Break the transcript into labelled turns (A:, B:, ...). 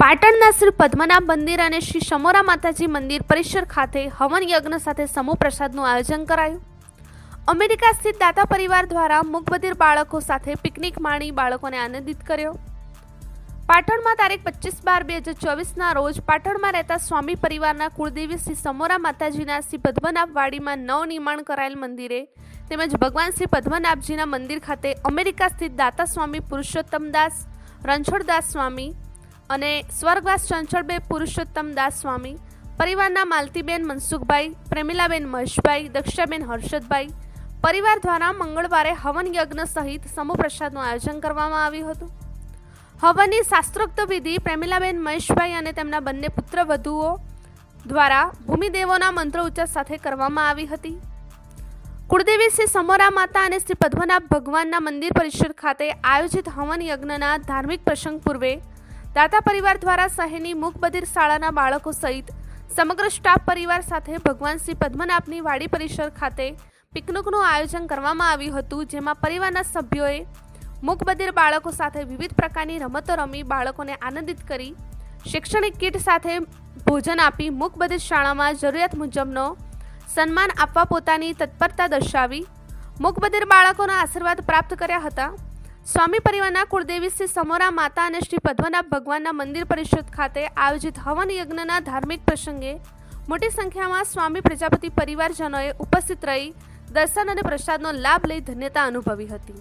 A: પાટણના શ્રી પદ્મનાભ મંદિર અને શ્રી સમોરા માતાજી મંદિર પરિસર ખાતે હવન યજ્ઞ સાથે સમૂહ પ્રસાદનું આયોજન કરાયું. અમેરિકા સ્થિત દાતા પરિવાર દ્વારા મૂકબધિર બાળકો સાથે પિકનિક માણી બાળકોને આનંદિત કર્યો. પાટણમાં તારીખ પચીસ બાર બે હજાર ચોવીસના રોજ પાટણમાં રહેતા સ્વામી પરિવારના કુળદેવી શ્રી સમોરા માતાજીના શ્રી પદ્મનાભ વાડીમાં નવનિર્માણ કરાયેલ મંદિરે તેમજ ભગવાન શ્રી પદ્મનાભજીના મંદિર ખાતે અમેરિકા સ્થિત દાતા સ્વામી પુરુષોત્તમદાસ રણછોડદાસ સ્વામી અને સ્વર્ગવાસ ચંચળબે પુરુષોત્તમ દાસ સ્વામી, પરિવારના માલતીબેન મનસુખભાઈ, પ્રેમિલાબેન મહેશભાઈ, દક્ષાબેન હર્ષદભાઈ, પરિવાર દ્વારા મંગળવારે હવન યજ્ઞ સહિત સમૂહ પ્રસાદનું આયોજન કરવામાં આવ્યું હતું. હવનની શાસ્ત્રોક્ત વિધિ પ્રેમિલાબેન મહેશભાઈ અને તેમના બંને પુત્ર વધુઓ દ્વારા ભૂમિદેવોના મંત્ર ઉચ્ચાર સાથે કરવામાં આવી હતી. કુળદેવી શ્રી સમોરા માતા અને શ્રી પદ્મનાભ ભગવાનના મંદિર પરિસર ખાતે આયોજિત હવન યજ્ઞના ધાર્મિક પ્રસંગ પૂર્વે દાતા પરિવાર દ્વારા શહેરની મુખબદીર શાળાના બાળકો સહિત સમગ્ર સ્ટાફ પરિવાર સાથે ભગવાન શ્રી પદ્મનાભની વાડી પરિસર ખાતે પિકનિકનું આયોજન કરવામાં આવ્યું હતું, જેમાં પરિવારના સભ્યોએ મુખબદીર બાળકો સાથે વિવિધ પ્રકારની રમતો રમી બાળકોને આનંદિત કરી શૈક્ષણિક કીટ સાથે ભોજન આપી મૂકબધિર શાળામાં જરૂરિયાત મુજબનો સન્માન આપવા પોતાની તત્પરતા દર્શાવી મુખબદીર બાળકોના આશીર્વાદ પ્રાપ્ત કર્યા હતા. સ્વામી પરિવારના કુળદેવી શ્રી સમોરા માતા અને શ્રી પદ્મનાભ ભગવાનના મંદિર પરિષદ ખાતે આયોજિત હવન યજ્ઞના ધાર્મિક પ્રસંગે મોટી સંખ્યામાં સ્વામી પ્રજાપતિ પરિવારજનોએ ઉપસ્થિત રહી દર્શન અને પ્રસાદનો લાભ લઈ ધન્યતા અનુભવી હતી.